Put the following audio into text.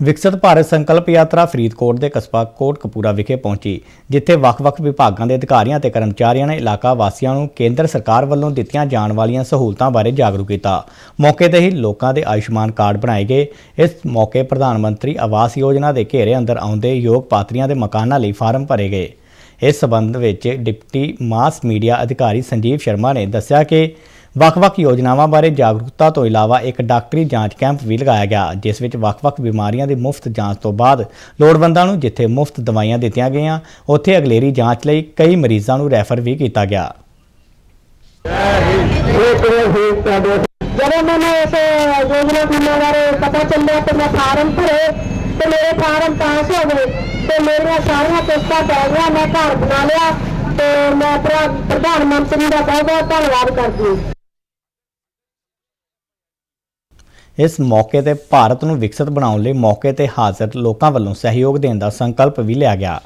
ਵਿਕਸਿਤ ਭਾਰਤ ਸੰਕਲਪ ਯਾਤਰਾ ਫਰੀਦਕੋਟ ਦੇ ਕਸਬਾ ਕੋਟਕਪੂਰਾ ਵਿਖੇ ਪਹੁੰਚੀ, ਜਿੱਥੇ ਵੱਖ-ਵੱਖ ਵਿਭਾਗਾਂ ਦੇ ਅਧਿਕਾਰੀਆਂ ਤੇ ਕਰਮਚਾਰੀਆਂ ਨੇ ਇਲਾਕਾ ਵਾਸੀਆਂ ਨੂੰ ਕੇਂਦਰ ਸਰਕਾਰ ਵੱਲੋਂ ਦਿੱਤੀਆਂ ਜਾਣ ਵਾਲੀਆਂ ਸਹੂਲਤਾਂ ਬਾਰੇ ਜਾਗਰੂਕ ਕੀਤਾ। ਮੌਕੇ ਤੇ ਹੀ ਲੋਕਾਂ ਦੇ ਆਯੁਸ਼ਮਾਨ ਕਾਰਡ ਬਣਾਏ ਗਏ। ਇਸ ਮੌਕੇ ਪ੍ਰਧਾਨ ਮੰਤਰੀ ਆਵਾਸ ਯੋਜਨਾ ਦੇ ਘੇਰੇ ਅੰਦਰ ਆਉਂਦੇ ਯੋਗ ਪਾਤਰੀਆਂ ਦੇ ਮਕਾਨਾਂ ਲਈ ਫਾਰਮ ਭਰੇ ਗਏ। ਇਸ ਸਬੰਧ ਵਿੱਚ ਡਿਪਟੀ ਮਾਸ ਮੀਡੀਆ ਅਧਿਕਾਰੀ ਸੰਜੀਵ ਸ਼ਰਮਾ ਨੇ ਦੱਸਿਆ ਕਿ ਵੱਖ-ਵੱਖ ਯੋਜਨਾਵਾਂ ਬਾਰੇ ਜਾਗਰੂਕਤਾ ਤੋਂ ਇਲਾਵਾ ਇੱਕ ਡਾਕਟਰੀ ਜਾਂਚ ਕੈਂਪ ਵੀ ਲਗਾਇਆ ਗਿਆ, ਜਿਸ ਵਿੱਚ ਵੱਖ-ਵੱਖ ਬਿਮਾਰੀਆਂ ਦੀ ਮੁਫਤ ਜਾਂਚ ਤੋਂ ਬਾਅਦ ਲੋੜਵੰਦਾਂ ਨੂੰ ਜਿੱਥੇ ਮੁਫਤ ਦਵਾਈਆਂ ਦਿੱਤੀਆਂ ਗਈਆਂ, ਉੱਥੇ ਅਗਲੇਰੀ ਜਾਂਚ ਲਈ ਕਈ ਮਰੀਜ਼ਾਂ ਨੂੰ ਰੈਫਰ ਵੀ ਕੀਤਾ ਗਿਆ। ਜਦੋਂ ਮੈਨੂੰ ਇਸ ਯੋਜਨਾ ਕੰਮਾਂ ਬਾਰੇ ਪਤਾ ਚੱਲਿਆ ਤੇ ਮੈਂ ਫਾਰਮ ਭਰੇ ਤੇ ਮੇਰੇ ਫਾਰਮ ਪਾਸ ਹੋ ਗਏ ਤੇ ਮੇਰੀਆਂ ਸਾਰੀਆਂ ਕਿਸ਼ਤਾਂ ਪੈ ਗਈਆਂ, ਮੈਂ ਘਰ ਬਣਾ ਲਿਆ ਤੇ ਮੈਂ ਪ੍ਰਧਾਨ ਮੰਤਰੀ ਦਾ ਬਹੁਤ ਬਹੁਤ ਧੰਨਵਾਦ ਕਰਦੀ ਹਾਂ। ਇਸ ਮੌਕੇ ਤੇ ਭਾਰਤ ਨੂੰ ਵਿਕਸਿਤ ਬਣਾਉਣ ਲਈ ਮੌਕੇ ਤੇ ਹਾਜ਼ਰ ਲੋਕਾਂ ਵੱਲੋਂ ਸਹਿਯੋਗ ਦੇਣ ਦਾ ਸੰਕਲਪ ਵੀ ਲਿਆ ਗਿਆ।